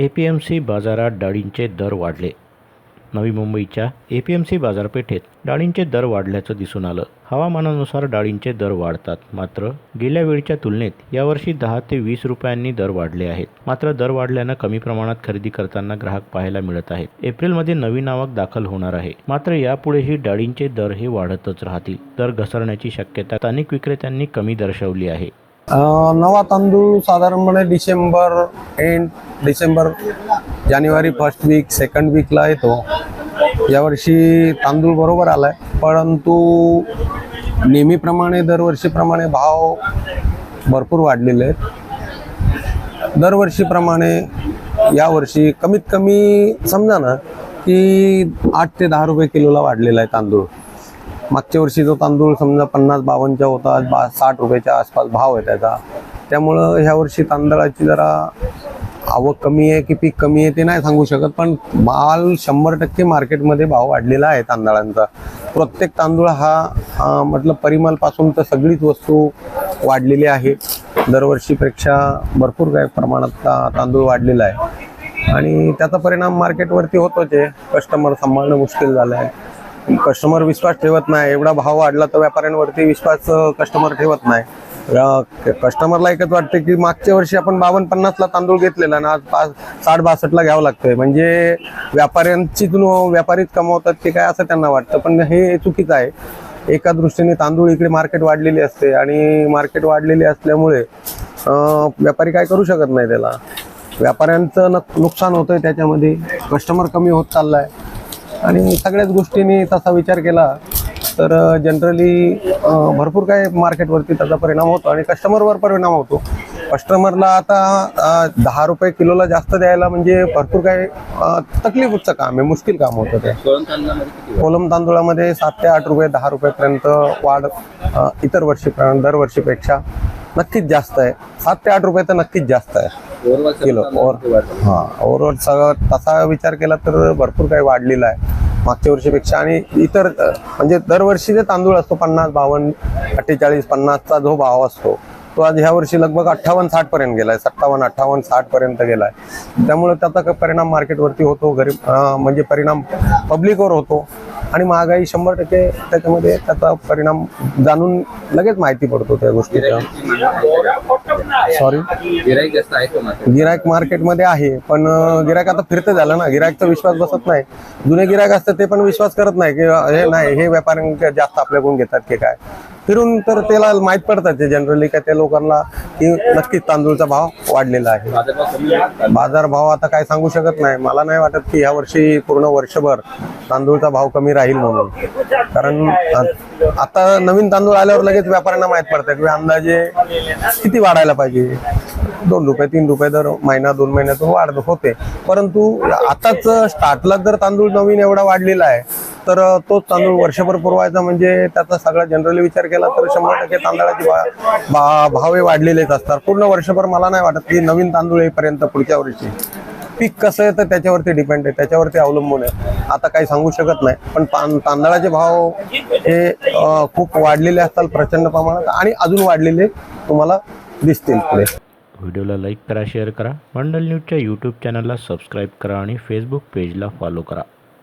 A P M C बाजारात डाळींचे दर वाढले. नवी मुंबईच्या ए पी एम सी बाजारपेठेत डाळींचे दर वाढल्याचं दिसून आलं. हवामानानुसार डाळींचे दर वाढतात. मात्र गेल्या वेळच्या तुलनेत यावर्षी दहा ते वीस रुपयांनी दर वाढले आहेत. मात्र दर वाढल्यानं कमी प्रमाणात खरेदी करताना ग्राहक पाहायला मिळत आहेत. एप्रिलमध्ये नवीन आवक दाखल होणार आहे. मात्र यापुढेही डाळींचे दर हे वाढतच राहतील. दर घसरण्याची शक्यता स्थानिक विक्रेत्यांनी कमी दर्शवली आहे. नवा तांदूळ साधारणपणे डिसेंबर एंड डिसेंबर जानेवारी फर्स्ट वीक सेकंड वीकला येतो. यावर्षी तांदूळ बरोबर आलाय. परंतु नेहमीप्रमाणे दरवर्षीप्रमाणे भाव भरपूर वाढलेले आहेत. दरवर्षीप्रमाणे यावर्षी कमीत कमी समजा ना की आठ ते दहा रुपये किलोला वाढलेला आहे तांदूळ. मागच्या वर्षी जो तांदूळ समजा पन्नास बावन्नच्या होता आज बा साठ रुपयाच्या आसपास भाव आहे त्याचा. त्यामुळं ह्या वर्षी तांदळाची जरा आवक कमी आहे की पीक कमी आहे ते नाही सांगू शकत पण माल शंभर टक्के मार्केटमध्ये भाव वाढलेला आहे तांदळांचा. प्रत्येक तांदूळ हा म्हटलं परिमलपासून तर सगळीच वस्तू वाढलेली आहे. दरवर्षीपेक्षा भरपूर काही प्रमाणात ता- तांदूळ वाढलेला आहे. आणि त्याचा परिणाम मार्केटवरती होतोच आहे. कस्टमर सांभाळणं मुश्किल झालं आहे कस्टमर विश्वास ठेवत नाही एवढा भाव वाढला तर व्यापाऱ्यांवरती विश्वास कस्टमर ठेवत नाही. कस्टमरला एकच वाटते की मागच्या वर्षी आपण बावन्न पन्नासला तांदूळ घेतलेला ना आज पाच साठ बासष्टला घ्यावं लागतंय. म्हणजे व्यापाऱ्यांची व्यापारीच कमावतात की काय असं त्यांना वाटतं. पण हे चुकीचं आहे. एका दृष्टीने तांदूळ इकडे मार्केट वाढलेली असते आणि मार्केट वाढलेली असल्यामुळे व्यापारी काय करू शकत नाही त्याला. व्यापाऱ्यांचं नुकसान होतंय त्याच्यामध्ये. कस्टमर कमी होत चाललाय. आणि सगळ्याच गोष्टींनी तसा विचार केला तर जनरली भरपूर काही मार्केटवरती त्याचा परिणाम होतो आणि कस्टमरवर परिणाम होतो. कस्टमरला आता दहा रुपये किलोला जास्त द्यायला म्हणजे भरपूर काही तकलीफचं काम आहे मुश्किल काम होतं ते. कोलम तांदूळामध्ये सात ते आठ रुपये दहा रुपयेपर्यंत वाढ इतर वर्षी दरवर्षीपेक्षा नक्कीच जास्त आहे. सात ते आठ रुपये तर नक्कीच जास्त आहे. किलो ओर हा ओव्हरऑल सगळं तसा विचार केला तर भरपूर काही वाढलेला आहे मागच्या वर्षीपेक्षा. आणि इतर म्हणजे दरवर्षी जे तांदूळ असतो पन्नास बावन्न अठ्ठेचाळीस पन्नासचा जो भाव असतो तो आज ह्या वर्षी लगभग अठ्ठावन्न साठ पर्यंत गेलाय. सत्तावन्न अठ्ठावन्न साठ पर्यंत गेलाय. त्यामुळे त्याचा परिणाम मार्केटवरती होतो गरीब म्हणजे परिणाम पब्लिकवर होतो. आणि महागाई शंभर टक्के त्याच्यामध्ये त्याचा परिणाम जाणून लगेच माहिती पडतो त्या गोष्टीचा. सॉरी गिरायक मार्केटमध्ये आहे पण गिरायक आता फिरतं झालं ना. गिरायकचा विश्वास बसत नाही. जुने गिरायक असतात ते पण विश्वास करत नाही की हे नाही हे व्यापारी जास्त आपल्याकडून घेतात की काय? फिरून तर त्याला माहीत पडतात ते जनरली का त्या लोकांना की नक्कीच तांदूळचा भाव वाढलेला आहे. बाजारभाव बाजार भाव आता काय सांगू शकत नाही. मला नाही वाटत की ह्या वर्षी पूर्ण वर्षभर तांदूळचा भाव कमी राहील म्हणून. कारण आता नवीन तांदूळ आल्यावर लगेच व्यापाऱ्यांना माहीत पडतं की अंदाजे किती वाढायला पाहिजे. दोन रुपये तीन रुपये दर महिना दोन महिन्यातून वाढ होते. परंतु आताच स्टार्टला जर तांदूळ नवीन एवढा वाढलेला आहे तर तोच तांदूळ वर्षभर पुरवायचा म्हणजे त्याचा सगळा जनरली विचार केला तर शंभर टक्के तांदळाचे भा- भा- भाव हे वाढलेलेच असतात. पूर्ण वर्षभर मला नाही वाटत की नवीन तांदूळ येईपर्यंत पुढच्या वर्षी. पीक कसं आहे तर त्याच्यावरती डिपेंड आहे त्याच्यावरती अवलंबून आहे. आता काही सांगू शकत नाही पण तां- तांदळाचे भाव हे खूप वाढलेले असतात प्रचंड प्रमाणात आणि अजून वाढलेले तुम्हाला दिसतील पुढे. व्हिडिओला लाईक करा शेअर करा. मंडल न्यूजच्या यूट्यूब चॅनलला सबस्क्राईब करा आणि फेसबुक पेजला फॉलो करा.